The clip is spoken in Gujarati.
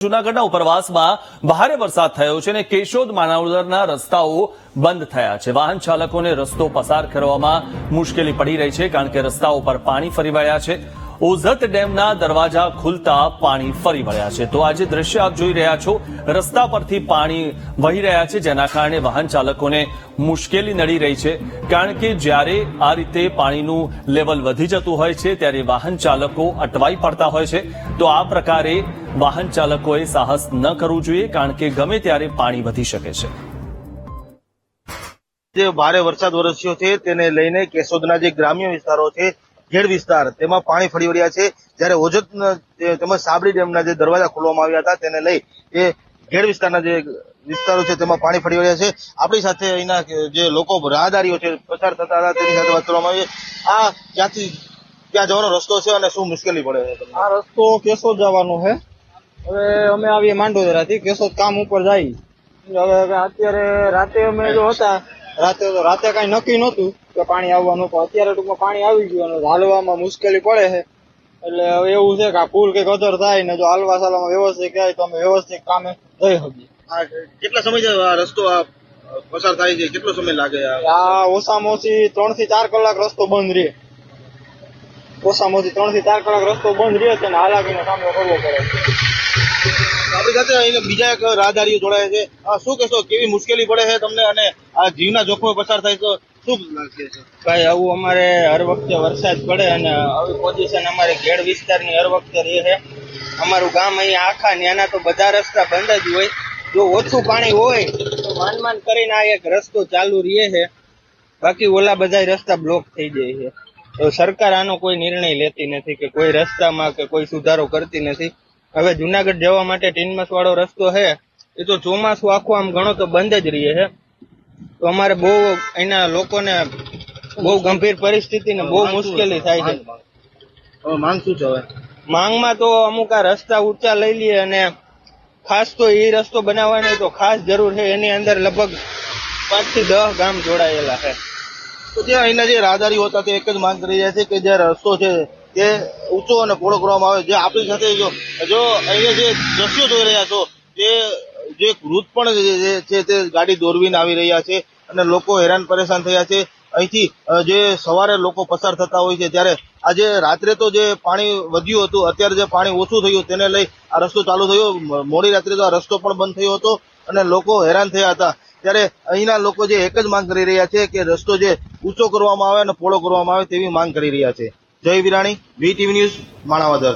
જૂનાગઢના ઉપરવાસમાં ભારે વરસાદ થયો છે અને કેશોદ માનાવદરના રસ્તાઓ બંધ થયા છે. વાહન ચાલકોને રસ્તો પસાર કરવામાં મુશ્કેલી પડી રહી છે કારણ કે રસ્તાઓ પર પાણી ફરી વળ્યા છે. ઓઝત ડેમના દરવાજા ખુલતા પાણી ફરી વળ્યા છે. તો આજે દ્રશ્ય આપ જોઈ રહ્યા છો, રસ્તા પરથી પાણી વહી રહ્યા છે, જેના કારણે વાહન ચાલકોને મુશ્કેલી નડી રહી છે. કારણ કે જ્યારે આ રીતે પાણીનું લેવલ વધી જતું હોય છે, ત્યારે વાહન ચાલકો અટવાઈ પડતા હોય છે. તો આ પ્રકારે વાહન ચાલકોએ સાહસ ન કરવું જોઈએ, કારણ કે ગમે ત્યારે પાણી વધી શકે છે. જે ભારે વરસાદ વરસ્યો છે, તેને લઈને કેશોદના જે ગ્રામ્ય વિસ્તારો છે ઘેડ વિસ્તાર, તેમાં પાણી ફરી વળ્યા છે. જ્યારે ઓજત તેમજ સાબરી ડેમના જે દરવાજા ખોલવામાં આવ્યા હતા, તેને લઈ એ ઘેડ વિસ્તારના જે વિસ્તારો છે, તેમાં પાણી ફરી વળ્યા છે. આપણી સાથે અહીંના જે લોકો, રાહદારીઓ છે પસાર થતા હતા, તેની સાથે વાત કરવામાં આવી. આ ક્યાંથી, ક્યાં જવાનો રસ્તો છે અને શું મુશ્કેલી પડે છે આ રસ્તો કેશોદ જવાનો છે. હવે અમે આવીએ માંડોદરાથી. કેશોદ કામ ઉપર જાય. હવે અત્યારે રાતે અમે જો હતા, રાતે રાતે કઈ નક્કી નહોતું. કે પાણી આવવાનું પણ અત્યારે ટૂંકમાં પાણી આવી ગયું અને હાલવામાં મુશ્કેલી પડે છે. એટલે હવે એવું છે કે આ પુલ કે ગદર થાય ને જો હાલવા ચાલવામાં વ્યવસ્થિત થાય તો અમે વ્યવસ્થિત કામે જઈ શકીએ. કેટલા સમય આ રસ્તો આ પસાર થાય છે? કેટલો સમય લાગે આ? ઓછામાં ઓછી ત્રણથી ચાર કલાક રસ્તો બંધ રહે. ઓછામાં ઓછી ત્રણથી ચાર કલાક રસ્તો બંધ રહે છે અને હાલાકીનો સામનો કરવો પડે આપણી સાથે અહીંયા બીજા એક રાહદારીઓ જોડાયા છે. આ શું કહેશો? કેવી મુશ્કેલી પડે છે તમને? અને આ જીવના જોખમે પસાર થાય તો શું લાગે છે. ભાઈ, આવું અમારે હર વખતે વરસાદ પડે અને આવી પોઝિશન અમારે ઘેડ વિસ્તારની હર વખતે રહે છે. અમારું ગામ અહીંયા આખા ન્યાના તો બધા રસ્તા બંધ જ હોય. જો ઓછું પાણી હોય, તો માન માન કરીને આ એક રસ્તો ચાલુ રહે છે. બાકી ઓલા બધા રસ્તા બ્લોક થઈ જાય છે. તો સરકાર આનો કોઈ નિર્ણય લેતી નથી કે કોઈ રસ્તામાં કે કોઈ સુધારો કરતી નથી. હવે જુનાગઢ જવા માટે ટીનમસ વાળો રસ્તો છે. એ તો ચોમાસું આખું આમ ગણો તો બંધ જ રહે છે. તો અમારે બહુ એના લોકોને બહુ ગંભીર પરિસ્થિતિ ને બહુ મુશ્કેલી થાય છે. હવે માંગ શું છે હવે? માંગમાં તો અમુક આ રસ્તા ઊંચા લઈ લઈએ અને ખાસ તો એ રસ્તો બનાવવાની તો ખાસ જરૂર છે. એની અંદર લગભગ પાંચથી દસ ગામ જોડાયેલા છે. તો જે અહીંના જે રાહદારીઓ હતા તે એક જ માંગ કરી રહ્યા છે કે જે રસ્તો છે તે ઊંચો અને પહોળો કરવામાં આવે. જે આપણી સાથે જો જો અહીંયા જે દ્રશ્યો જોઈ રહ્યા છો તે જે વૃદ્ધ પણ છે તે ગાડી દોરવીને આવી રહ્યા છે અને લોકો હેરાન પરેશાન થયા છે. અહીંથી જે સવારે લોકો પસાર થતા હોય છે, ત્યારે આજે રાત્રે તો જે પાણી વધ્યું હતું, અત્યારે જે પાણી ઓછું થયું તેને લઈ આ રસ્તો ચાલુ થયો. મોડી રાત્રે તો આ રસ્તો પણ બંધ થયો હતો અને લોકો હેરાન થયા હતા. ત્યારે અહીંના લોકો જે એક જ માંગ કરી રહ્યા છે કે રસ્તો જે ઊંચો કરવામાં આવે અને પોળો કરવામાં આવે તેવી માંગ કરી રહ્યા છે. Jay Virani, V TV news, Manavadar.